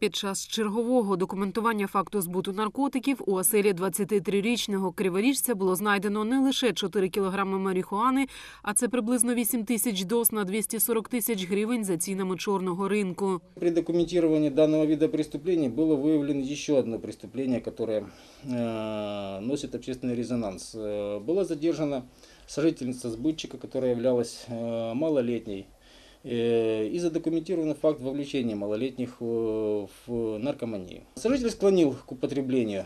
Під час чергового документування факту збуту наркотиків у оселі 23-річного криворіжця було знайдено не лише 4 кілограми марихуани, а це приблизно 8 тисяч доз на 240 тисяч гривень за цінами чорного ринку. При документировании данного вида преступлений было выявлено еще одно преступление, которое э, носит общественный резонанс. Э, была задержана сожительница сбытчика, которая являлась э, малолетней. Э, И задокументирован факт вовлечения малолетних э, в наркоманию. Сожитель склонил к употреблению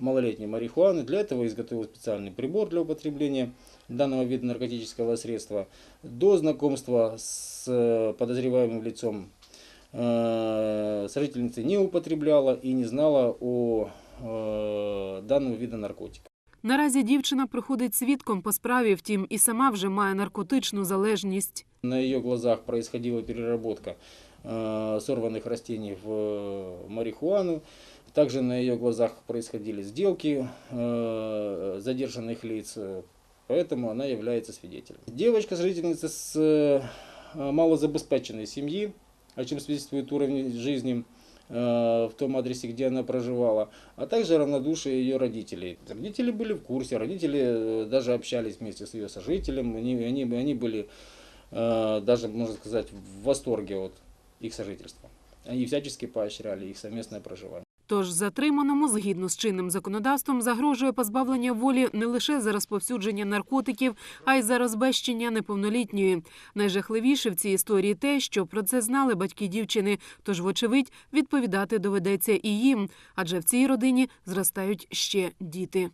малолетней марихуаны. Для этого изготовил специальный прибор для употребления данного вида наркотического средства. До знакомства с э, подозреваемым лицом э, сожительница не употребляла и не знала о э, данном виде наркотика. Наразі дівчина проходить свідком по справі, втім і сама вже має наркотичну залежність. На ее глазах происходила переработка э, сорванных растений в э, марихуану. Также на ее глазах происходили сделки э, задержанных лиц, э, поэтому она является свидетелем. Девочка жительница с э, малозабеспеченной семьи, о чем свидетельствует уровень жизни э, В том адресе, где она проживала, а также равнодушие ее родителей. Родители были в курсе, родители э, даже общались вместе с ее сожителем, они, они, они были э, даже, можно сказать, в восторге от их сожительства. Они всячески поощряли их совместное проживание. Тож затриманому, згідно з чинним законодавством, загрожує позбавлення волі не лише за розповсюдження наркотиків, а й за розбещення неповнолітньої. Найжахливіше в цій історії те, що про це знали батьки дівчини. Тож, вочевидь, відповідати доведеться і їм, адже в цій родині зростають ще діти.